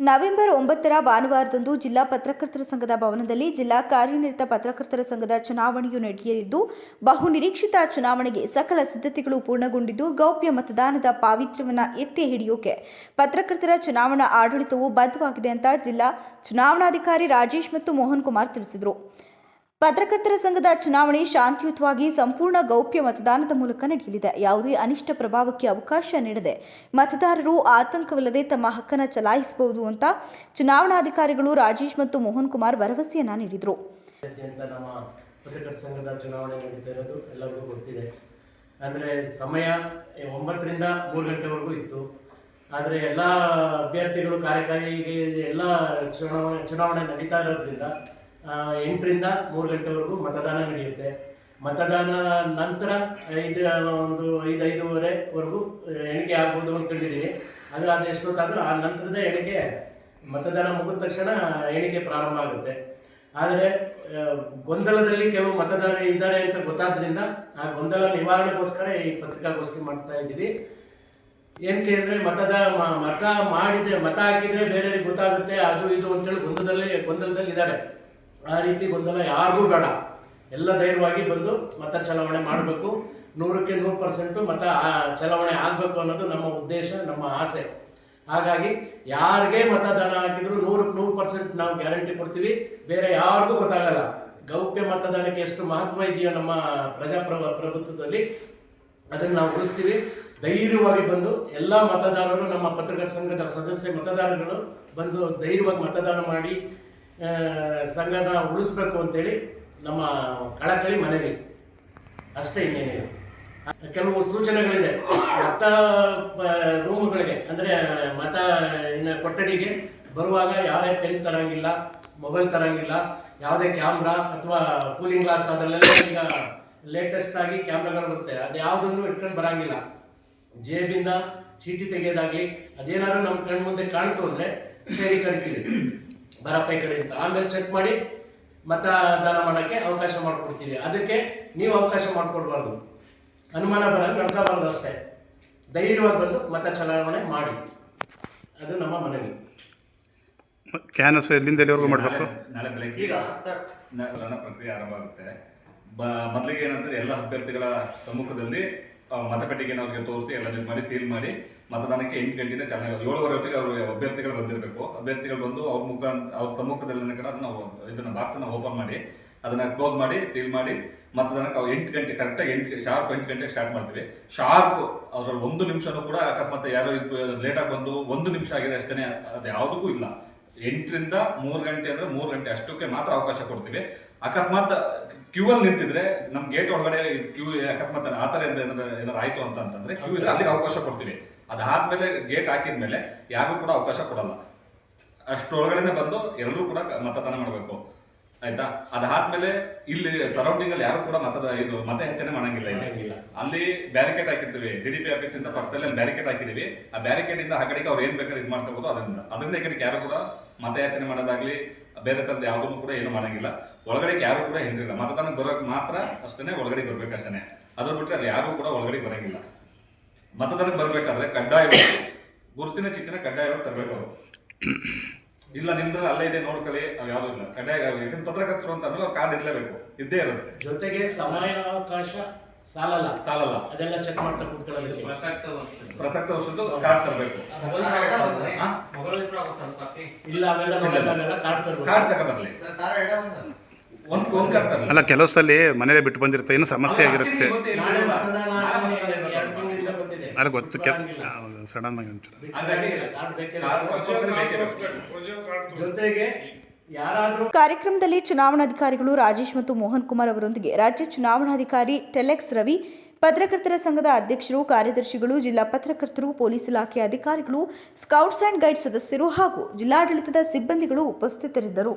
November ಒಂಬತ್ತರ ಭಾನುವಾರದಂದು ಜಿಲ್ಲಾ ಪತ್ರಕರ್ತರ ಸಂಘದ ಭವನದಲ್ಲಿ ಜಿಲ್ಲಾ ಕಾರ್ಯನಿರತ ಪತ್ರಕರ್ತರ ಸಂಘದ ಚುನಾವಣೆಯು ನಡೆಯಲಿದ್ದು, ಬಹು ನಿರೀಕ್ಷಿತ ಚುನಾವಣೆಗೆ ಸಕಲ ಸಿದ್ಧತೆಗಳು ಪೂರ್ಣಗೊಂಡಿದ್ದು, ಗೌಪ್ಯ ಮತದಾನದ ಪಾವಿತ್ರ್ಯವನ್ನು ಎತ್ತಿ ಹಿಡಿಯೋಕೆ ಪತ್ರಕರ್ತರ ಚುನಾವಣಾ ಆಡಳಿತವು ಬದ್ಧವಾಗಿದೆ ಅಂತ ಜಿಲ್ಲಾ ಚುನಾವಣಾಧಿಕಾರಿ ರಾಜೇಶ್ ಮತ್ತು ಮೋಹನ್ ಕುಮಾರ್ ತಿಳಿಸಿದರು. ಪತ್ರಕರ್ತರ ಸಂಘದ ಚುನಾವಣೆ ಶಾಂತಿಯುತವಾಗಿ ಸಂಪೂರ್ಣ ಗೌಪ್ಯ ಮತದಾನದ ಮೂಲಕ ನಡೆಯಲಿದೆ. ಯಾವುದೇ ಅನಿಷ್ಟ ಪ್ರಭಾವಕ್ಕೆ ಅವಕಾಶ ನೀಡದೆ ಮತದಾರರು ಆತಂಕವಿಲ್ಲದೆ ತಮ್ಮ ಹಕ್ಕನ್ನು ಚಲಾಯಿಸಬಹುದು ಅಂತ ಚುನಾವಣಾಧಿಕಾರಿಗಳು ರಾಜೇಶ್ ಮತ್ತು ಮೋಹನ್ ಕುಮಾರ್ ಭರವಸೆಯನ್ನ ನೀಡಿದರು. ಸಂಘದ ಚುನಾವಣೆ ಎಲ್ಲರಿಗೂ ಗೊತ್ತಿದೆ. ಸಮಯ ಒಂಬತ್ತರಿಂದ ಮೂರು ಗಂಟೆವರೆಗೂ ಇತ್ತು. ಆದರೆ ಎಲ್ಲ ಅಭ್ಯರ್ಥಿಗಳು, ಕಾರ್ಯಕಾರಿಗೆ ಎಲ್ಲ ಚುನಾವಣೆ ಚುನಾವಣೆ ನಡೀತಾ ಇರೋದ್ರಿಂದ ಎಂಟರಿಂದ ಮೂರು ಗಂಟೆವರೆಗೂ ಮತದಾನ ನಡೆಯುತ್ತೆ. ಮತದಾನ ನಂತರ ಐದು, ಒಂದು ಐದು ಐದೂವರೆವರೆಗೂ ಎಣಿಕೆ ಆಗ್ಬೋದು ಅಂದ್ಕೊಂಡಿದ್ದೀನಿ ಆದರೆ ಅದು ಎಷ್ಟೊತ್ತಾದರೂ ಆ ನಂತರದ ಎಣಿಕೆ, ಮತದಾನ ಮುಗಿದ ತಕ್ಷಣ ಎಣಿಕೆ ಪ್ರಾರಂಭ ಆಗುತ್ತೆ. ಆದರೆ ಗೊಂದಲದಲ್ಲಿ ಕೆಲವು ಮತದಾರ ಇದ್ದಾರೆ ಅಂತ ಗೊತ್ತಾದ್ರಿಂದ ಆ ಗೊಂದಲ ನಿವಾರಣೆಗೋಸ್ಕರ ಈ ಪತ್ರಿಕಾಗೋಷ್ಠಿ ಮಾಡ್ತಾ ಇದ್ದೀವಿ. ಏನಕ್ಕೆ ಅಂದರೆ ಮತದ ಮತ ಮಾಡಿದರೆ, ಮತ ಹಾಕಿದರೆ ಬೇರೆಯವ್ರಿಗೆ ಗೊತ್ತಾಗುತ್ತೆ, ಅದು ಇದು ಅಂತೇಳಿ ಗೊಂದಲದಲ್ಲಿ ಗೊಂದಲದಲ್ಲಿ ಇದ್ದಾರೆ ಆ ರೀತಿ ಗೊಂದಲ ಯಾರಿಗೂ ಬೇಡ. ಎಲ್ಲ ಧೈರ್ಯವಾಗಿ ಬಂದು ಮತ ಚಲಾವಣೆ ಮಾಡಬೇಕು. ನೂರಕ್ಕೆ ನೂರು ಪರ್ಸೆಂಟು ಮತ ಚಲಾವಣೆ ಆಗಬೇಕು ಅನ್ನೋದು ನಮ್ಮ ಉದ್ದೇಶ, ನಮ್ಮ ಆಸೆ. ಹಾಗಾಗಿ ಯಾರಿಗೆ ಮತದಾನ ಹಾಕಿದ್ರು ನೂರಕ್ಕೆ ನೂರು ಪರ್ಸೆಂಟ್ ನಾವು ಗ್ಯಾರಂಟಿ ಕೊಡ್ತೀವಿ. ಬೇರೆ ಯಾರಿಗೂ ಗೊತ್ತಾಗಲ್ಲ. ಗೌಪ್ಯ ಮತದಾನಕ್ಕೆ ಎಷ್ಟು ಮಹತ್ವ ಇದೆಯೋ ನಮ್ಮ ಪ್ರಜಾಪ್ರಭ ಪ್ರಭುತ್ವದಲ್ಲಿ ಅದನ್ನು ನಾವು ಉಳಿಸ್ತೀವಿ. ಧೈರ್ಯವಾಗಿ ಬಂದು ಎಲ್ಲ ಮತದಾರರು ನಮ್ಮ ಪತ್ರಕರ್ತ ಸಂಘದ ಸದಸ್ಯ ಮತದಾರಗಳು ಬಂದು ಧೈರ್ಯವಾಗಿ ಮತದಾನ ಮಾಡಿ ಸಂಘನ ಉಳಿಸ್ಬೇಕು ಅಂತೇಳಿ ನಮ್ಮ ಕಳಕಳಿ ಮನವಿ ಅಷ್ಟೇ ಇನ್ನೇನಿಲ್ಲ. ಕೆಲವು ಸೂಚನೆಗಳಿದೆ. ಮತ ರೂಮ್ಗಳಿಗೆ, ಅಂದ್ರೆ, ಮತ ಕೊಠಡಿಗೆ ಬರುವಾಗ ಯಾರೇ ಪೆನ್ ತರಂಗಿಲ್ಲ, ಮೊಬೈಲ್ ತರಂಗಿಲ್ಲ, ಯಾವುದೇ ಕ್ಯಾಮ್ರಾ ಅಥವಾ ಕೂಲಿಂಗ್ ಗ್ಲಾಸ್ ಅದರಲ್ಲೆಲ್ಲ ಈಗ ಲೇಟೆಸ್ಟ್ ಆಗಿ ಕ್ಯಾಮ್ರಾಗಳು ಬರುತ್ತೆ. ಅದು ಯಾವುದನ್ನು ಇಟ್ಕೊಂಡು ಬರಂಗಿಲ್ಲ. ಜೇಬಿಂದ ಚೀಟಿ ತೆಗೆಯೋದಾಗ್ಲಿ, ಅದೇನಾದ್ರು ನಮ್ಮ ಕಣ್ಮುಂದೆ ಕಾಣ್ತು ಅಂದರೆ ಸರಿ ಕರಿತೀವಿ. ಬರಪ್ಪ ಈ ಕಡೆ ಅಂತ. ಆಮೇಲೆ ಚೆಕ್ ಮಾಡಿ ಮತದಾನ ಮಾಡೋಕ್ಕೆ ಅವಕಾಶ ಮಾಡಿಕೊಡ್ತೀವಿ. ಅದಕ್ಕೆ ನೀವು ಅವಕಾಶ ಮಾಡಿಕೊಡ್ಬಾರ್ದು. ಅನುಮಾನ ಬರಂಗೆ ನಡ್ಕೋಬಾರ್ದು ಅಷ್ಟೇ. ಧೈರ್ಯವಾಗಿ ಬಂದು ಮತ ಚಲಾವಣೆ ಮಾಡಿ. ಅದು ನಮ್ಮ ಮನವಿ. ಕ್ಯಾನಸ್ ಎಲ್ಲಿಂದ ಎಲ್ಲಿವರೆಗೂ ಮಾಡಬೇಕು? ನಾಳೆ- ಬೆಳಗ್ಗೆ ಈಗ ಪ್ರಕ್ರಿಯೆ ಆರಂಭ ಆಗುತ್ತೆ. ಬ- ಮೊದಲಿಗೆ ಏನಂದ್ರೆ ಎಲ್ಲ ಅಭ್ಯರ್ಥಿಗಳ ಸಮ್ಮುಖದಲ್ಲಿ ಆ, ಮತಪೆಟ್ಟಿಗೆನ ಅವ್ರಿಗೆ ತೋರಿಸಿ ಎಲ್ಲ ಮಾಡಿ ಸೀಲ್ ಮಾಡಿ ಮತದಾನಕ್ಕೆ ಎಂಟು ಗಂಟೆಯಿಂದ ಚೆನ್ನಾಗಿ ಏಳುವರೆ ಹೊತ್ತಿಗೆ ಅವರು ಅಭ್ಯರ್ಥಿಗಳು ಬಂದಿರಬೇಕು. ಅಭ್ಯರ್ಥಿಗಳು ಬಂದು ಅವ್ರ ಮುಖ ಅವ್ರ ಸಮ್ಮುಖದಲ್ಲಿ ಕೂಡ ಅದನ್ನ ಇದನ್ನ ಬಾಕ್ಸ್ ಅನ್ನ ಓಪನ್ ಮಾಡಿ ಅದನ್ನ ಕ್ಲೋಸ್ ಮಾಡಿ ಸೀಲ್ ಮಾಡಿ ಮತದಾನಕ್ಕೆ ಅವ್ರು ಎಂಟು ಗಂಟೆ ಕರೆಕ್ಟಾಗಿ ಎಂಟು ಶಾರ್ಪ್ ಎಂಟು ಗಂಟೆಗೆ ಸ್ಟಾರ್ಟ್ ಮಾಡ್ತೀವಿ. ಶಾರ್ಪ್ ಅದ್ರಲ್ಲಿ ಒಂದು ನಿಮಿಷನೂ ಕೂಡ ಅಕಸ್ಮಾತ್ ಯಾರೋ ಲೇಟಾಗಿ ಬಂದು ಒಂದು ನಿಮಿಷ ಆಗಿದೆ ಅಷ್ಟೇ ಅದು ಯಾವುದಕ್ಕೂ ಇಲ್ಲ. ಎಂಟರಿಂದ ಮೂರು ಗಂಟೆ ಅಂದ್ರೆ ಮೂರು ಗಂಟೆ ಅಷ್ಟಕ್ಕೆ ಮಾತ್ರ ಅವಕಾಶ ಕೊಡ್ತೀವಿ. ಅಕಸ್ಮಾತ್ ಕ್ಯೂ ಅಲ್ಲಿ ನಿಂತಿದ್ರೆ ನಮ್ ಗೇಟ್ ಒಳಗಡೆ ಕ್ಯೂ ಅಕಸ್ಮಾತ್ ಆ ಥರ ಏನಾದ್ರು ಏನಾದ್ರು ಆಯ್ತು ಅಂತ ಅಂತಂದ್ರೆ ಕ್ಯೂ ಇದ್ರೆ ಅಲ್ಲಿಗೆ ಅವಕಾಶ ಕೊಡ್ತೀವಿ. ಅದಾದ್ಮೇಲೆ ಗೇಟ್ ಹಾಕಿದ್ಮೇಲೆ ಯಾರಿಗೂ ಕೂಡ ಅವಕಾಶ ಕೊಡಲ್ಲ. ಅಷ್ಟೊಳಗಡೆನೆ ಬಂದು ಎಲ್ಲರೂ ಕೂಡ ಮತದಾನ ಮಾಡಬೇಕು. ಆಯ್ತಾ? ಅದಾದ್ಮೇಲೆ ಇಲ್ಲಿ ಸರೌಂಡಿಂಗ್ ಅಲ್ಲಿ ಯಾರು ಕೂಡ ಮತದ ಇದು ಮತ ಹೆಚ್ಚನೆ ಮಾಡಂಗಿಲ್ಲ ಇಲ್ಲಿ. ಅಲ್ಲಿ ಬ್ಯಾರಿಕೇಡ್ ಹಾಕಿದ್ವಿ. ಡಿ ಡಿ ಪಿ ಆಫೀಸ್ ಇಂದ ಪಕ್ಕದಲ್ಲಿ ಅಲ್ಲಿ ಬ್ಯಾರಿಕೇಡ್ ಹಾಕಿದೀವಿ. ಆ ಬ್ಯಾರಿಕೇಡ್ ಇಂದ ಆ ಕಡೆಗೆ ಅವ್ರು ಏನ್ ಬೇಕಾದ್ರೆ ಇದು ಮಾಡ್ಕೋಬಹುದು ಅದರಿಂದ. ಅದರಿಂದ ಈ ಕಡೆಗೆ ಯಾರು ಕೂಡ ಮತ ಯಾಚನೆ ಮಾಡೋದಾಗ್ಲಿ ಬೇರೆ ತರದ ಯಾವುದನ್ನು ಕೂಡ ಏನು ಮಾಡಂಗಿಲ್ಲ. ಒಳಗಡೆ ಯಾರು ಕೂಡ ಹಿಂದಿಲ್ಲ. ಮತದಾನಕ್ಕೆ ಬರೋಕೆ ಮಾತ್ರ ಅಷ್ಟೇ ಒಳಗಡೆ ಬರ್ಬೇಕು ಅಷ್ಟೇ ಅದ್ರ ಬಿಟ್ಟರೆ ಅಲ್ಲಿ ಯಾರು ಕೂಡ ಒಳಗಡೆ ಬರಂಗಿಲ್ಲ. ಮತದಾನಕ್ಕೆ ಬರ್ಬೇಕಾದ್ರೆ ಕಡ್ಡಾಯವಾಗಿ ಗುರುತಿನ ಚೀಟಿನ ಕಡ್ಡಾಯವಾಗಿ ತರಬೇಕು ಅವರು. ಇಲ್ಲ ನಿಮ್ದ್ರಲ್ಲಿ ಅಲ್ಲೇ ಇದೆ ನೋಡ್ಕೊಳ್ಳಿ. ಅವ್ ಯಾವ್ದು ಇಲ್ಲ. ಕಡ್ಡಾಯ ಯಾಕಂದ್ರೆ ಪತ್ರಕರ್ತರು ಅಂತ ಅಂದ್ರೆ ಕಾರ್ಡ್ ಇರ್ಲೇಬೇಕು. ಇದ್ದೇ ಇರುತ್ತೆ. ಜೊತೆಗೆ ಸಮಯಾವಕಾಶ ಸಾಲಲ್ಲ. ಸಾಲಲ್ಲ. ಅದೆಲ್ಲ ಚೆಕ್ ಮಾಡ್ತಾ ಕೂತ್ಕೊಳ್ಳೋದಕ್ಕೆ. ಪ್ರಸಕ್ತ ವರ್ಷದ್ದು. ಕಾರ್ಡ್ ತರಬೇಕು. ಇಲ್ಲ ಅವೆಲ್ಲ ಮಾಡೋಕ್ಕಾಗಲ್ಲ ಕಾರ್ಡ್ ತರಬೇಕು. ಕಾರ್ಡ್ ತಗೊಬರ್ಲಿ ಒಂದ್ ಒಂದ್ ಕಾರ್ಡ್ ತರಲಿ. ಅಲ್ಲ ಕೆಲವು ಸಲ ಮನೇಲೆ ಬಿಟ್ಟು ಬಂದಿರುತ್ತೆ. ಏನು ಸಮಸ್ಯೆ ಆಗಿರುತ್ತೆ. ನಾಳೆ ಮತದಾನ ಆಗ್ತಾನೆ ಇದೆ, ಎರಡು ತಿಂಗಳಿಂದ ಗೊತ್ತಿದೆ ಅಲ್ಲ ಗೊತ್ತು ಕೆ ಬರಂಗಿಲ್ಲ. ಸಡನ್ ಆಗಿ ಒಂಚೂರು ಹಾಗಾಗಿ ಕಾರ್ಡ್ ಬೇಕೇ ಕಾರ್ಡ್ ಬೇಕು. ಕಂಪಲ್ಸರಿ ಬೇಕೇ ಜೊತೆಗೆ ಯಾರಾದ್ರೂ ಕಾರ್ಯಕ್ರಮದಲ್ಲಿ ಚುನಾವಣಾಧಿಕಾರಿಗಳು ರಾಜೇಶ್ ಮತ್ತು ಮೋಹನ್ ಕುಮಾರ್ ಅವರೊಂದಿಗೆ ರಾಜ್ಯ ಚುನಾವಣಾಧಿಕಾರಿ ಟೆಲೆಕ್ಸ್ ರವಿ ಪತ್ರಕರ್ತರ ಸಂಘದ ಅಧ್ಯಕ್ಷರು ಕಾರ್ಯದರ್ಶಿಗಳು ಜಿಲ್ಲಾ ಪತ್ರಕರ್ತರು ಪೊಲೀಸ್ ಇಲಾಖೆ ಅಧಿಕಾರಿಗಳು ಸ್ಕೌಟ್ಸ್ ಅಂಡ್ ಗೈಡ್ ಸದಸ್ಯರು ಹಾಗೂ ಜಿಲ್ಲಾಡಳಿತದ ಸಿಬ್ಬಂದಿಗಳು ಉಪಸ್ಥಿತರಿದ್ದರು